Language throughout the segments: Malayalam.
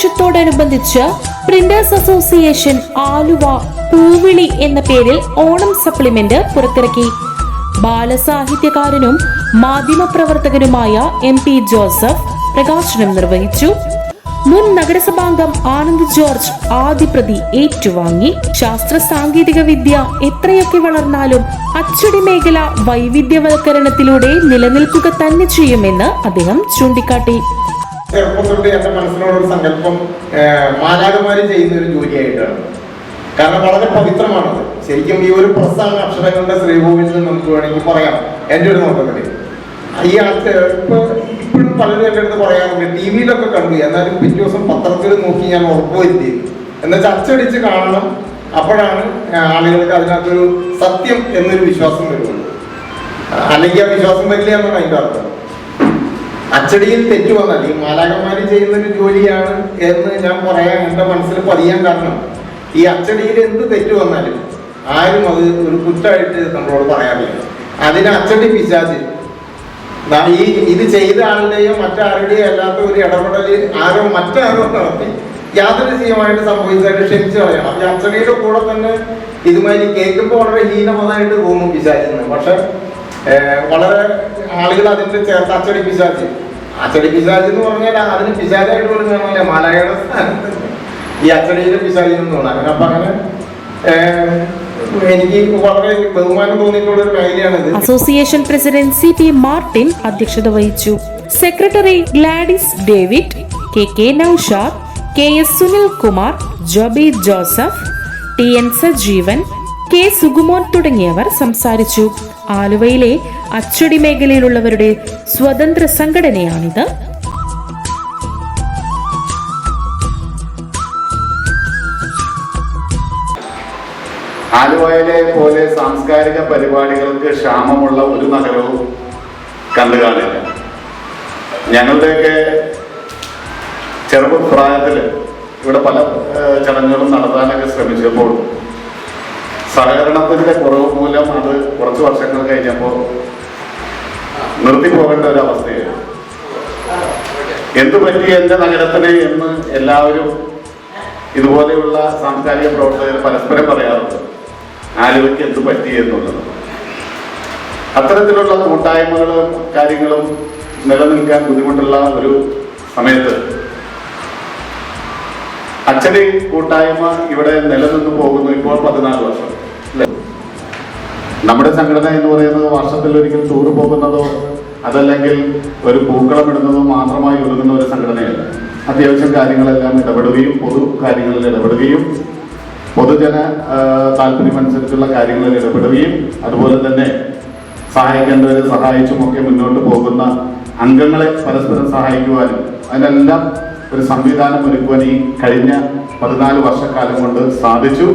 ഓണാഘോഷത്തോടനുബന്ധിച്ച് പ്രിന്റേഴ്സ് അസോസിയേഷൻ ആലുവ പൂവിളി എന്ന പേരിൽ ഓണം സപ്ലിമെന്റ് പുറത്തിറക്കി. ബാലസാഹിത്യകാരനും മാധ്യമപ്രവർത്തകനുമായ എം പി ജോസഫ് പ്രകാശനം നിർവഹിച്ചു. മുൻ നഗരസഭാംഗം ആനന്ദ് ജോർജ് ആദിപ്രതി ഏറ്റുവാങ്ങി. ശാസ്ത്ര സാങ്കേതിക വിദ്യ എത്രയൊക്കെ വളർന്നാലും അച്ചടി മേഖല വൈവിധ്യവൽക്കരണത്തിലൂടെ നിലനിൽക്കുക തന്നെ ചെയ്യുമെന്ന് അദ്ദേഹം ചൂണ്ടിക്കാട്ടി. ചെറുപ്പം തൊട്ട് എന്റെ മനസ്സിനോടൊരു സങ്കല്പം മാലാകുമാരി ചെയ്യുന്ന ഒരു ജോലിയായിട്ടാണ്. കാരണം വളരെ പവിത്രമാണത്. ശരിക്കും ഈ ഒരു പ്രസ്ഥാന അക്ഷരങ്ങളുടെ ശ്രീഭൂമിയിൽ നിന്ന് നമുക്ക് വേണമെങ്കിൽ പറയാം. എന്റെ ഒരു നോട്ടത്തിൽ ഈ ആൾക്ക് ഇപ്പൊ ഇപ്പോഴും പലരും എന്റെ അടുത്ത് പറയാറുണ്ട് ടി വിയിലൊക്കെ കണ്ടു. എന്നാലും പിറ്റേ ദിവസം പത്രത്തിൽ നോക്കി ഞാൻ ഉറപ്പുവരുത്തി. എന്നാൽ ചർച്ചടിച്ച് കാണണം. അപ്പോഴാണ് ആളുകൾക്ക് അതിനകത്തൊരു സത്യം എന്നൊരു വിശ്വാസം വരുന്നത്. അല്ലെങ്കിൽ ആ വിശ്വാസം വരില്ല എന്നാണ് അതിന്റെ അർത്ഥം. അച്ചടിയിൽ തെറ്റ് വന്നാൽ ഈ മാലാകന്മാര് ചെയ്യുന്ന ഒരു ജോലിയാണ് എന്ന് ഞാൻ പറയാൻ എന്റെ മനസ്സിൽ പതിയാൻ കാരണം ഈ അച്ചടിയിൽ എന്ത് തെറ്റ് വന്നാലും ആരും അത് ഒരു കുറ്റമായിട്ട് നമ്മളോട് പറയാറില്ല. അതിന് അച്ചടി പിശാച്. ദാ ഈ ഇത് ചെയ്ത ആളുടെയോ മറ്റാരുടെയോ അല്ലാത്ത ഒരു ഇടപെടൽ ആരോ മറ്റാരോ നടത്തി യാദൃശ്യമായിട്ട് സംഭവിച്ചതായിട്ട് ക്ഷമിച്ചു കളയണം. അപ്പൊ അച്ചടിയുടെ കൂടെ തന്നെ ഇതുമാതിരി കേൾക്കുമ്പോൾ വളരെ ഹീനമതായിട്ട് തോന്നും പിശാചെന്ന്. പക്ഷെ വളരെ ആളുകൾ അതിന്റെ ചേർത്ത് അച്ചടി പിശാജ് അച്ചടി പിശാജ് എന്ന് പറഞ്ഞാൽ അതിന് പിശാജായിട്ട് കാണാനില്ല മാലയുടെ സ്ഥാനത്ത് ഈ അച്ചടിയിലെ പിശാജ് എന്ന് അപ്പൊ അങ്ങനെ ഒരു മേഖലയാണിത് association president C P Martin അധ്യക്ഷത വഹിച്ചു. Secretary Gladis David K K Noushad K S Sunil Kumar Joby Joseph T N Sajeevan K Sukumon തുടങ്ങിയവർ സംസാരിച്ചു. ആലുവയിലെ അച്ചടി മേഖലയിലുള്ളവരുടെ സ്വതന്ത്ര സംഘടനയാണിത്. ആലുവയിലെ പോലെ സാംസ്കാരിക പരിപാടികൾക്ക് ക്ഷാമമുള്ള ഒരു നഗരവും കണ്ടു കാണില്ല ഞങ്ങളുടെയൊക്കെ ചെറുപ്രായത്തിൽ ഇവിടെ പല ചടങ്ങുകളും നടത്താനൊക്കെ ശ്രമിച്ചപ്പോൾ സഹകരണത്തിന്റെ കുറവ് മൂലം അത് കുറച്ച് വർഷങ്ങൾ കഴിഞ്ഞപ്പോൾ നിർത്തിപ്പോകേണ്ട ഒരു അവസ്ഥയായിരുന്നു. എന്തു പറ്റി എന്റെ നഗരത്തിന് എന്ന് എല്ലാവരും ഇതുപോലെയുള്ള സാംസ്കാരിക പ്രവർത്തകർ പരസ്പരം പറയാറുണ്ട്. ആലുവയ്ക്ക് എന്ത് പറ്റി എന്നുള്ളത്. അത്തരത്തിലുള്ള കൂട്ടായ്മകളും കാര്യങ്ങളും നിലനിൽക്കാൻ ബുദ്ധിമുട്ടുള്ള ഒരു സമയത്ത് അച്ചടി കൂട്ടായ്മ ഇവിടെ നിലനിന്ന് പോകുന്നു ഇപ്പോൾ പതിനാല് വർഷം. നമ്മുടെ സംഘടന എന്ന് പറയുന്നത് വർഷത്തിൽ ഒരിക്കൽ ടൂർ പോകുന്നതോ അതല്ലെങ്കിൽ ഒരു പൂക്കളം ഇടുന്നതോ മാത്രമായി ഒതുങ്ങുന്ന ഒരു സംഘടനയല്ല. അത്യാവശ്യം കാര്യങ്ങളെല്ലാം ഇടപെടുകയും പൊതു കാര്യങ്ങളിൽ ഇടപെടുകയും പൊതുജന താല്പര്യമനുസരിച്ചുള്ള കാര്യങ്ങളിൽ ഇടപെടുകയും അതുപോലെ തന്നെ സഹായിക്കേണ്ടവരെ സഹായിച്ചുമൊക്കെ മുന്നോട്ട് പോകുന്ന അംഗങ്ങളെ പരസ്പരം സഹായിക്കുവാനും അതിനെല്ലാം ഒരു സംവിധാനം ഒരുക്കുവാൻ ഈ കഴിഞ്ഞ പതിനാല് വർഷക്കാലം കൊണ്ട് സാധിച്ചു.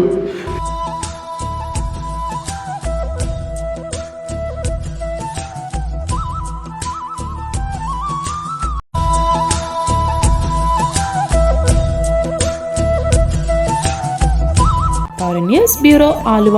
News bureau Aluva